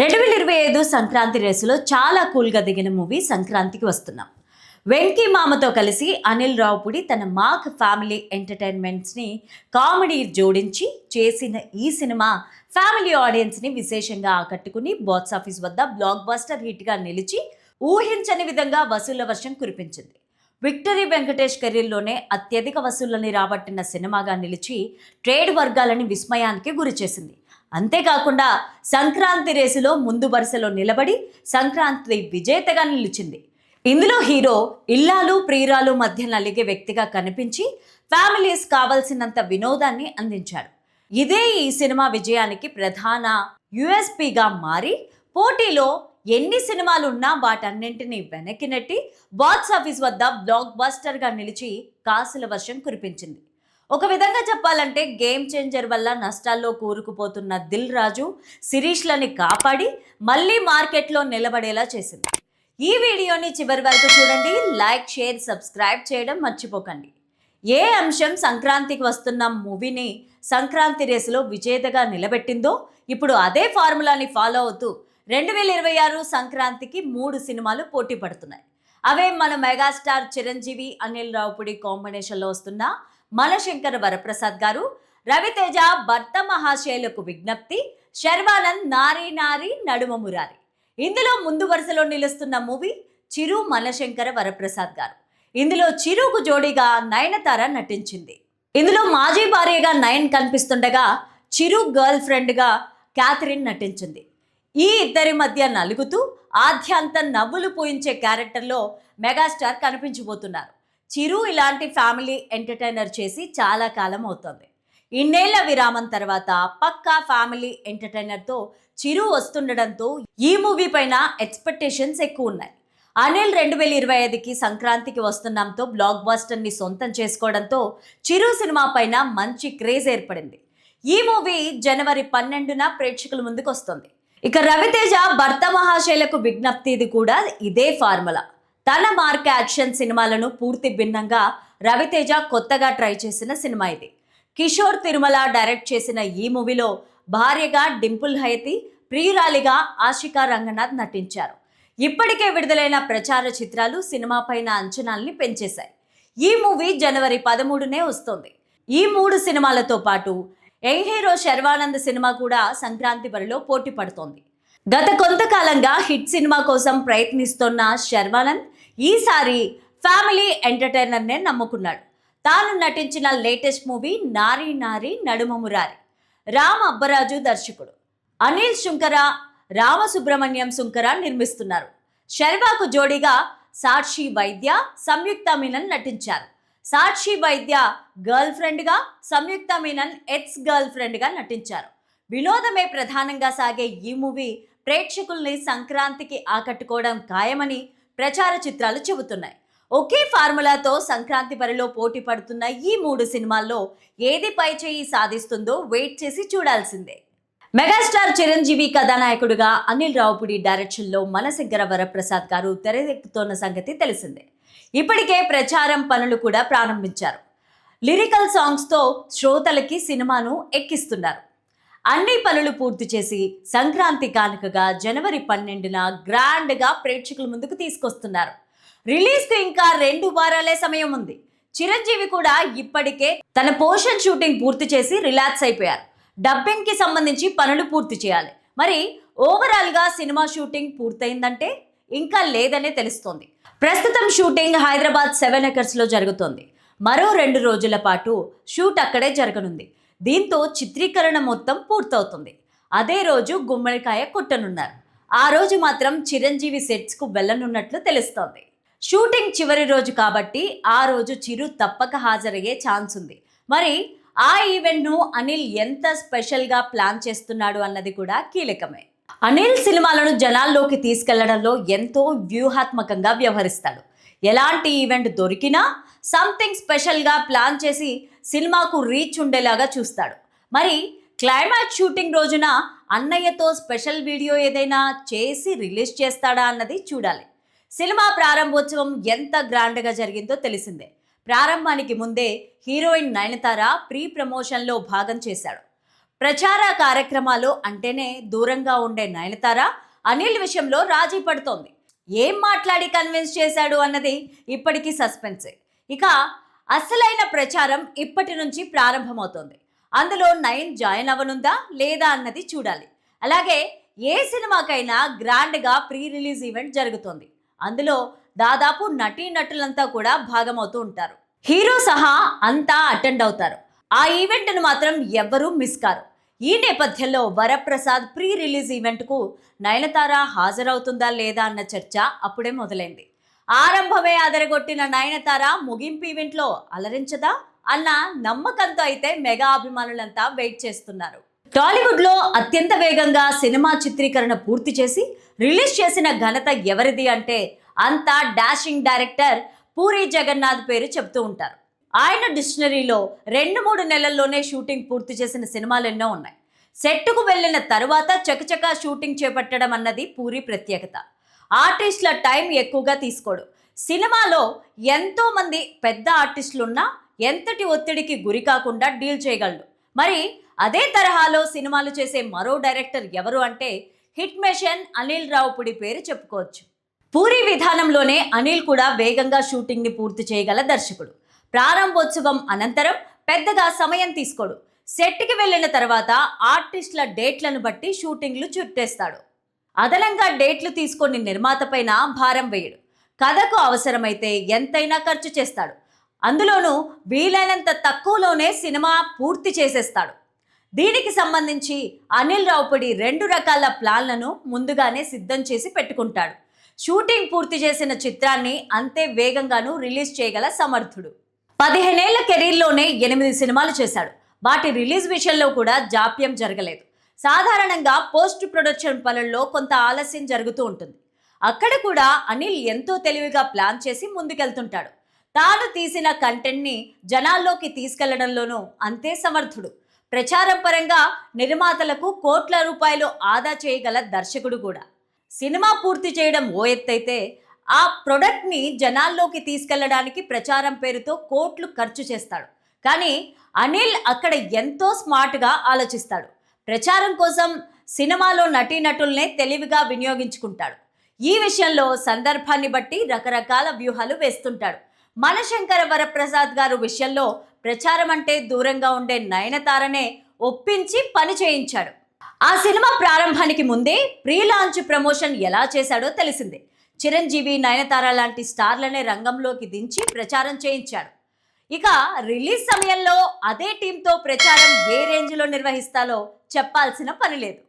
రెండు వేల ఇరవై ఐదు సంక్రాంతి రేసులో చాలా కూల్గా దిగిన మూవీ సంక్రాంతికి వస్తున్నాం. వెంకీ మామతో కలిసి అనిల్ రావుపుడి తన మాక్ ఫ్యామిలీ ఎంటర్టైన్మెంట్స్ని కామెడీ జోడించి చేసిన ఈ సినిమా ఫ్యామిలీ ఆడియన్స్ని విశేషంగా ఆకట్టుకుని బాక్స్ ఆఫీస్ వద్ద బ్లాక్ బస్టర్ హిట్గా నిలిచి ఊహించని విధంగా వసూళ్ళ వర్షం కురిపించింది. విక్టరీ వెంకటేష్ కెరీర్లోనే అత్యధిక వసూళ్ళని రాబట్టిన సినిమాగా నిలిచి ట్రేడ్ వర్గాలని విస్మయానికి గురిచేసింది. అంతేకాకుండా సంక్రాంతి రేసులో ముందు వరుసలో నిలబడి సంక్రాంతి విజేతగా నిలిచింది. ఇందులో హీరో ఇల్లాలు ప్రియురాలు మధ్య నలిగే వ్యక్తిగా కనిపించి ఫ్యామిలీస్ కావలసినంత వినోదాన్ని అందించాడు. ఇదే ఈ సినిమా విజయానికి ప్రధాన యుఎస్పిగా మారి పోటీలో ఎన్ని సినిమాలు ఉన్నా వాటన్నింటినీ వెనక్కి నెట్టి బాక్స్ ఆఫీస్ వద్ద బ్లాక్ బస్టర్గా నిలిచి కాసుల వర్షం కురిపించింది. ఒక విధంగా చెప్పాలంటే గేమ్ చేంజర్ వల్ల నష్టాల్లో కూరుకుపోతున్న దిల్ రాజు శిరీష్లని కాపాడి మళ్ళీ మార్కెట్లో నిలబడేలా చేసింది. ఈ వీడియోని చివరి వరకు చూడండి. లైక్ షేర్ సబ్స్క్రైబ్ చేయడం మర్చిపోకండి. ఏ అంశం సంక్రాంతికి వస్తున్న మూవీని సంక్రాంతి రేసులో విజేతగా నిలబెట్టిందో ఇప్పుడు అదే ఫార్ములాని ఫాలో అవుతూ రెండు వేల ఇరవై ఆరు సంక్రాంతికి మూడు సినిమాలు పోటీ పడుతున్నాయి. అవే మన మెగాస్టార్ చిరంజీవి అనిల్ రావుపుడి కాంబినేషన్లో వస్తున్న మలశంకర్ వరప్రసాద్ గారు రవితేజ భర్త మహాశయులకు విజ్ఞప్తి శర్వానంద్ నారీ నారీ నడుమ మురారి. ఇందులో ముందు వరుసలో నిలుస్తున్న మూవీ చిరు మనశంకర వరప్రసాద్ గారు. ఇందులో చిరుకు జోడీగా నయనతార నటించింది. ఇందులో మాజీ భార్యగా నయన్ కనిపిస్తుండగా చిరు గర్ల్ ఫ్రెండ్గా క్యాథరిన్ నటించింది. ఈ ఇద్దరి మధ్య నలుగుతూ ఆద్యాంతం నవ్వులు పూయించే క్యారెక్టర్లో మెగాస్టార్ కనిపించబోతున్నారు. చిరు ఇలాంటి ఫ్యామిలీ ఎంటర్టైనర్ చేసి చాలా కాలం అవుతుంది. ఇన్నేళ్ళ విరామం తర్వాత పక్కా ఫ్యామిలీ ఎంటర్టైనర్తో చిరు వస్తుండడంతో ఈ మూవీ పైన ఎక్స్పెక్టేషన్స్ ఎక్కువ ఉన్నాయి అనిల్ రెండు వేల ఇరవై ఐదుకి సంక్రాంతికి వస్తున్నాంతో బ్లాక్ బాస్టర్ని సొంతం చేసుకోవడంతో చిరు సినిమా పైన మంచి క్రేజ్ ఏర్పడింది. ఈ మూవీ జనవరి పన్నెండున ప్రేక్షకుల ముందుకు వస్తుంది ఇక రవితేజ భర్త మహాశైలకు విజ్ఞప్తిది కూడా ఇదే ఫార్ములా. తల మార్క్ యాక్షన్ సినిమాలను పూర్తి భిన్నంగా రవితేజ కొత్తగా ట్రై చేసిన సినిమా ఇది. కిషోర్ తిరుమల డైరెక్ట్ చేసిన ఈ మూవీలో భార్యగా డింపుల్ హయతి ప్రియురాలిగా ఆశికా రంగనాథ్ నటించారు. ఇప్పటికే విడుదలైన ప్రచార చిత్రాలు సినిమా పైన అంచనాల్ని పెంచేశాయి. ఈ మూవీ జనవరి పదమూడునే వస్తుంది. ఈ మూడు సినిమాలతో పాటు యంగ్ హీరో శర్వానంద్ సినిమా కూడా సంక్రాంతి బరిలో పోటీ పడుతోంది. గత కొంతకాలంగా హిట్ సినిమా కోసం ప్రయత్నిస్తున్న శర్వానంద్ ఈసారి ఫ్యామిలీ ఎంటర్టైనర్నే నమ్ముకున్నాడు. తాను నటించిన లేటెస్ట్ మూవీ నారీ నారీ నడుమ మురారి రామ్ అబ్బరాజు దర్శకుడు. అనిల్ శుంకర రామసుబ్రహ్మణ్యం శుంకర నిర్మిస్తున్నారు. శర్వాకు జోడీగా సాక్షి వైద్య సంయుక్త మీనన్ నటించారు. సాక్షి వైద్య గర్ల్ ఫ్రెండ్గా సంయుక్త మీనన్ ఎక్స్ గర్ల్ ఫ్రెండ్గా నటించారు. వినోదమే ప్రధానంగా సాగే ఈ మూవీ ప్రేక్షకుల్ని సంక్రాంతికి ఆకట్టుకోవడం ఖాయమని ప్రచార చిత్రాలు చెబుతున్నాయి. ఒకే ఫార్ములాతో సంక్రాంతి బరిలో పోటీ పడుతున్న ఈ మూడు సినిమాల్లో ఏది పై చేయి సాధిస్తుందో వెయిట్ చేసి చూడాల్సిందే. మెగాస్టార్ చిరంజీవి కథానాయకుడిగా అనిల్ రావుపుడి డైరెక్షన్లో మనశంకర వరప్రసాద్ గారు తెరకెక్కుతోన్న సంగతి తెలిసిందే. ఇప్పటికే ప్రచారం పనులు కూడా ప్రారంభించారు. లిరికల్ సాంగ్స్తో శ్రోతలకి సినిమాను ఎక్కిస్తున్నారు. అన్ని పనులు పూర్తి చేసి సంక్రాంతి కానుకగా జనవరి పన్నెండున గ్రాండ్గా ప్రేక్షకుల ముందుకు తీసుకొస్తున్నారు. రిలీజ్కు ఇంకా రెండు వారాలే సమయం ఉంది. చిరంజీవి కూడా ఇప్పటికే తన పోషన్ షూటింగ్ పూర్తి చేసి రిలాక్స్ అయిపోయారు. డబ్బింగ్కి సంబంధించి పనులు పూర్తి చేయాలి. మరి ఓవరాల్గా సినిమా షూటింగ్ పూర్తయిందంటే ఇంకా లేదనే తెలుస్తోంది. ప్రస్తుతం షూటింగ్ హైదరాబాద్ సెవెన్ ఎకర్స్లో జరుగుతోంది. మరో రెండు రోజుల పాటు షూట్ అక్కడే జరగనుంది. దీంతో చిత్రీకరణ మొత్తం పూర్తవుతుంది. అదే రోజు గుమ్మడికాయ కొట్టనున్నారు. ఆ రోజు మాత్రం చిరంజీవి సెట్స్కు వెళ్ళనున్నట్లు తెలుస్తోంది. షూటింగ్ చివరి రోజు కాబట్టి ఆ రోజు చిరు తప్పక హాజరయ్యే ఛాన్స్ ఉంది. మరి ఆ ఈవెంట్ను అనిల్ ఎంత స్పెషల్గా ప్లాన్ చేస్తున్నాడు అన్నది కూడా కీలకమే. అనిల్ సినిమాలను జనాల్లోకి తీసుకెళ్ళడంలో ఎంతో వ్యూహాత్మకంగా వ్యవహరిస్తాడు. ఎలాంటి ఈవెంట్ దొరికినా సంథింగ్ స్పెషల్గా ప్లాన్ చేసి సినిమాకు రీచ్ ఉండేలాగా చూస్తాడు. మరి క్లైమాక్స్ షూటింగ్ రోజున అన్నయ్యతో స్పెషల్ వీడియో ఏదైనా చేసి రిలీజ్ చేస్తాడా అన్నది చూడాలి. సినిమా ప్రారంభోత్సవం ఎంత గ్రాండ్గా జరిగిందో తెలిసిందే. ప్రారంభానికి ముందే హీరోయిన్ నయనతార ప్రీ ప్రమోషన్లో భాగం చేశాడు. ప్రచార కార్యక్రమాలు అంటేనే దూరంగా ఉండే నయనతార అనిల్ విషయంలో రాజీ పడుతోంది. ఏం మాట్లాడి కన్విన్స్ చేశాడు అన్నది ఇప్పటికీ సస్పెన్సే ఇక అసలైన ప్రచారం ఇప్పటి నుంచి ప్రారంభమవుతోంది. అందులో నయన్ జాయిన్ అవ్వనుందా లేదా అన్నది చూడాలి. అలాగే ఏ సినిమాకైనా గ్రాండ్గా ప్రీ రిలీజ్ ఈవెంట్ జరుగుతోంది. అందులో దాదాపు నటీనటులంతా కూడా భాగమవుతూ ఉంటారు. హీరో సహా అంతా అటెండ్ అవుతారు. ఆ ఈవెంట్ను మాత్రం ఎవ్వరూ మిస్ కారు. ఈ నేపథ్యంలో వరప్రసాద్ ప్రీ రిలీజ్ ఈవెంట్కు నయనతార హాజరవుతుందా లేదా అన్న చర్చ అప్పుడే మొదలైంది. ఆరంభమే అదరగొట్టిన నయనతార ముగింపు ఈవెంట్లో అలరించదా అన్న నమ్మకంతో అయితే మెగా అభిమానులంతా వెయిట్ చేస్తున్నారు. టాలీవుడ్లో అత్యంత వేగంగా సినిమా చిత్రీకరణ పూర్తి చేసి రిలీజ్ చేసిన ఘనత ఎవరిది అంటే అంతా డాషింగ్ డైరెక్టర్ పూరి జగన్నాథ్ పేరు చెప్తూ ఉంటారు. ఆయన డిక్షనరీలో రెండు మూడు నెలల్లోనే షూటింగ్ పూర్తి చేసిన సినిమాలు ఎన్నో ఉన్నాయి. సెట్టుకు వెళ్ళిన తరువాత చకచకా షూటింగ్ చేపట్టడం అన్నది పూరి ప్రత్యేకత. ఆర్టిస్టుల టైం ఎక్కువగా తీసుకోడు. సినిమాలో ఎంతోమంది పెద్ద ఆర్టిస్టులు ఉన్నా ఎంతటి ఒత్తిడికి గురి కాకుండా డీల్ చేయగలడు. మరి అదే తరహాలో సినిమాలు చేసే మరో డైరెక్టర్ ఎవరు అంటే హిట్ మెషన్ అనిల్ రావుపుడి పేరు చెప్పుకోవచ్చు. పూరి విధానంలోనే అనిల్ కూడా వేగంగా షూటింగ్ని పూర్తి చేయగల దర్శకుడు. ప్రారంభోత్సవం అనంతరం పెద్దగా సమయం తీసుకోడు. సెట్కి వెళ్ళిన తర్వాత ఆర్టిస్టుల డేట్లను బట్టి షూటింగ్లు చుట్టేస్తాడు. అదనంగా డేట్లు తీసుకొని నిర్మాత పైన భారం వేయడు. కథకు అవసరమైతే ఎంతైనా ఖర్చు చేస్తాడు. అందులోనూ వీలైనంత తక్కువలోనే సినిమా పూర్తి చేసేస్తాడు. దీనికి సంబంధించి అనిల్ రావుపడి రెండు రకాల ప్లాన్లను ముందుగానే సిద్ధం చేసి పెట్టుకుంటాడు. షూటింగ్ పూర్తి చేసిన చిత్రాన్ని అంతే వేగంగానూ రిలీజ్ చేయగల సమర్థుడు. పదిహేనేళ్ళ కెరీర్లోనే ఎనిమిది సినిమాలు చేశాడు. వాటి రిలీజ్ విషయంలో కూడా జాప్యం జరగలేదు. సాధారణంగా పోస్ట్ ప్రొడక్షన్ పనుల్లో కొంత ఆలస్యం జరుగుతూ ఉంటుంది. అక్కడ కూడా అనిల్ ఎంతో తెలివిగా ప్లాన్ చేసి ముందుకెళ్తుంటాడు. తాను తీసిన కంటెంట్ని జనాల్లోకి తీసుకెళ్ళడంలోనూ అంతే సమర్థుడు. ప్రచారం పరంగా నిర్మాతలకు కోట్ల రూపాయలు ఆదా చేయగల దర్శకుడు కూడా. సినిమా పూర్తి చేయడం ఓ ఎత్తైతే ఆ ప్రొడక్ట్ని జనాల్లోకి తీసుకెళ్ళడానికి ప్రచారం పేరుతో కోట్లు ఖర్చు చేస్తాడు. కానీ అనిల్ అక్కడ ఎంతో స్మార్ట్గా ఆలోచిస్తాడు. ప్రచారం కోసం సినిమాలో నటీనటుల్నే తెలివిగా వినియోగించుకుంటాడు. ఈ విషయంలో సందర్భాన్ని బట్టి రకరకాల వ్యూహాలు వేస్తుంటాడు. మనశంకర వరప్రసాద్ గారు విషయంలో ప్రచారం అంటే దూరంగా ఉండే నయనతారనే ఒప్పించి పని చేయించాడు. ఆ సినిమా ప్రారంభానికి ముందే ప్రీ లాంచ్ ప్రమోషన్ ఎలా చేశాడో తెలిసిందే. చిరంజీవి నయనతార లాంటి స్టార్లనే రంగంలోకి దించి ప్రచారం చేయించాడు. ఇక రిలీజ్ సమయంలో అదే టీంతో ప్రచారం ఏ రేంజ్లో నిర్వహిస్తాలో చెప్పాల్సిన పని లేదు.